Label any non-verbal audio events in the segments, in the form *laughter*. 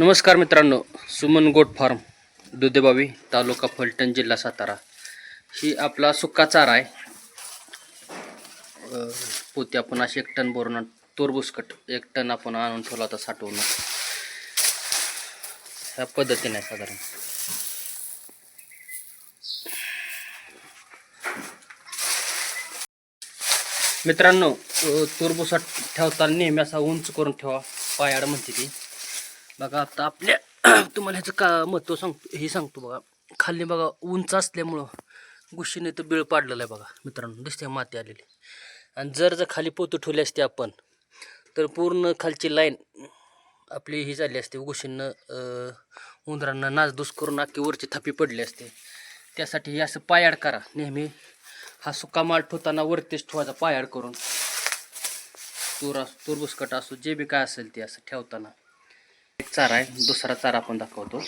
नमस्कार मित्रांनो Suman goat farm दुधेबावी तालुका फलटण जिल्हा सातारा. ही आपला सुका चारा आहे. अं, पोती आपण अशी एक टन बोरून आण- एक टन आपण आणून ठेवला होता साठवून. ह्या पद्धतीने आहे साधारण. मित्रांनो अं, ठेवताना नेहमी असा उंच करून ठेवा पायाड म्हणते ती. बघा आता आपल्या *clears throat* तुम्हाला ह्याचं का महत्त्व सांगतो हे सांगतो बघा. खाली बघा उंच असल्यामुळं गुशीने तर बिळ पाडलेला आहे बघा मित्रांनो. दिसते माती आलेली. आणि जर जर खाली पोतं ठेवली असते आपण तर पूर्ण खालची लाईन आपली ही झाली असते. गुशीनं उंदरांना नासधूस करून अख्खी वरची थापी पडली असते. त्यासाठी हे असं पायाड करा. नेहमी हा सुका माल ठेवताना वरतीच ठेवायचा पायाड करून. तूर असो तूर बुसकट असो जे बी काय असेल ते असं ठेवताना. एक चारा आहे दुसरा चारा आपण दाखवतो.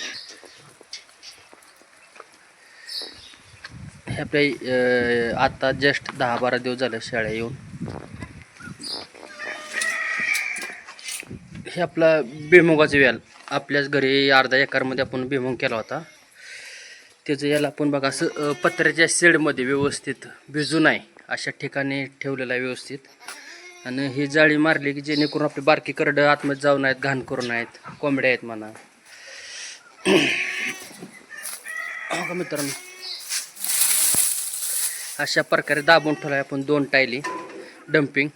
हे आपल्या आता जस्ट दहा बारा दिवस झाले शाळा येऊन. हे आपला बेमुगाचं व्याल आपल्याच घरी अर्धा एकरमध्ये आपण बेमुग केला होता. त्याचं याला आपण बघा असं पत्र्याच्या शेडमध्ये व्यवस्थित भिजू नाही. अशा ठिकाणी ठेवलेलं आहे व्यवस्थित. आणि ही जाळी मारली की जेणेकरून आपली बारकी करडं आतमध्ये जाऊन आहेत घाण करून आहेत कोंबड्या आहेत म्हणा. हो का मित्रांनो? अशा प्रकारे दाबून ठेवला आपण दोन टायली डम्पिंग.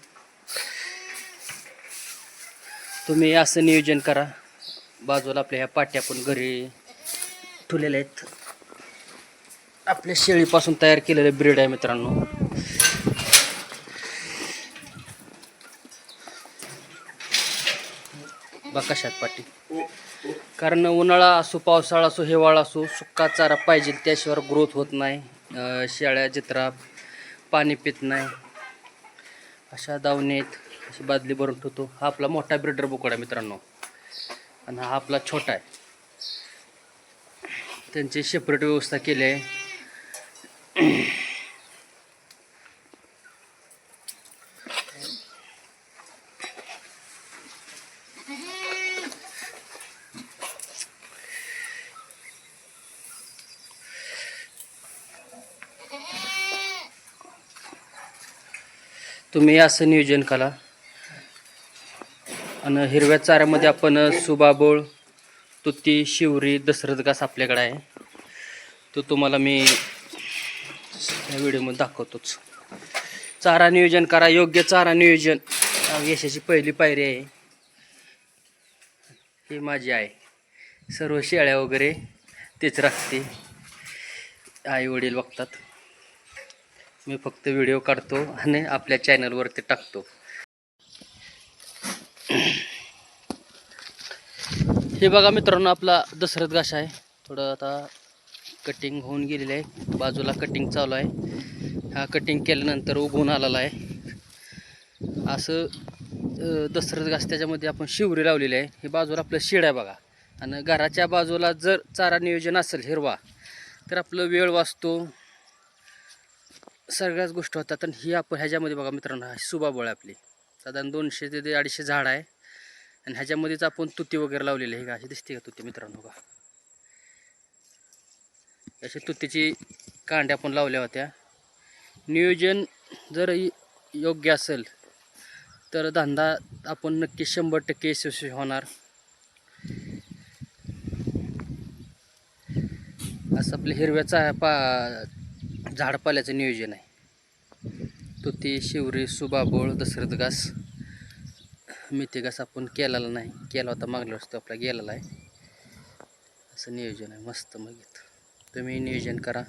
तुम्ही असं नियोजन करा. बाजूला आपल्या ह्या पाट्या पण घरी ठेवलेल्या आहेत. आपल्या शेळीपासून तयार केलेले ब्रीड आहे मित्रांनो. बघा कशात पाटी कारण उन्हाळा असो पावसाळा असो हिवाळा असो सुका चारा पाहिजे त्याशिवाय ग्रोथ होत नाही. शेळ्या जत्रा पाणी पित नाही. अशा दावणीत अशी बादली भरून ठेवतो. हा आपला मोठा ब्रिडर बोकड आहे मित्रांनो. आणि हा आपला छोटा आहे. त्यांची सेपरेट व्यवस्था केली आहे. तुम्ही असं नियोजन करा. आणि हिरव्या चाऱ्यामध्ये आपण सुबाबोळ तुती शिवरी दसरथ घास आपल्याकडे आहे. तो तुम्हाला मी या व्हिडिओमध्ये दाखवतोच. चारा नियोजन करा. योग्य चारा नियोजन. यशाची पहिली पायरी आहे. ही माझी आहे सर्व शेळ्या वगैरे तेच राखते. आई वडील बघतात. मी फक्त व्हिडिओ काढतो आणि आपल्या चॅनलवरती टाकतो. हे बघा मित्रांनो आपला दशरथ घास आहे. थोडं आता कटिंग होऊन गेलेलं आहे. बाजूला कटिंग चालू आहे. हा कटिंग केल्यानंतर उगवून आलेला आहे. असं दशरथ घास त्याच्यामध्ये आपण शिवरी लावलेली आहे. हे बाजूला आपलं शेड आहे बघा. आणि घराच्या बाजूला जर चारा नियोजन असेल हिरवा तर आपलं वेळ वाचतो. सगळ्याच गोष्टी होतात. आणि ही आपण ह्याच्यामध्ये बघा मित्रांनो हा आहे आपली. साधारण दोनशे ते अडीचशे झाड आहे. आणि ह्याच्यामध्येच आपण तुती वगैरे लावलेली आहे. का अशी दिसते का तुती मित्रांनो का अशी तुतीची कांड्या आपण लावल्या होत्या. नियोजन जर योग्य असेल तर धंदा आपण नक्की शंभर टक्के यशस्वी होणार. असं आपल्या हिरव्याचा पा झाडपाल्याचं नियोजन आहे. तुती शिवरी सुबाबोळ दशरथ घास मेथी घास आपण केलेला नाही. केला होता मागल्या वर्षी तो आपला गेलेला आहे. असं नियोजन आहे. मस्त मग तुम्ही नियोजन करा.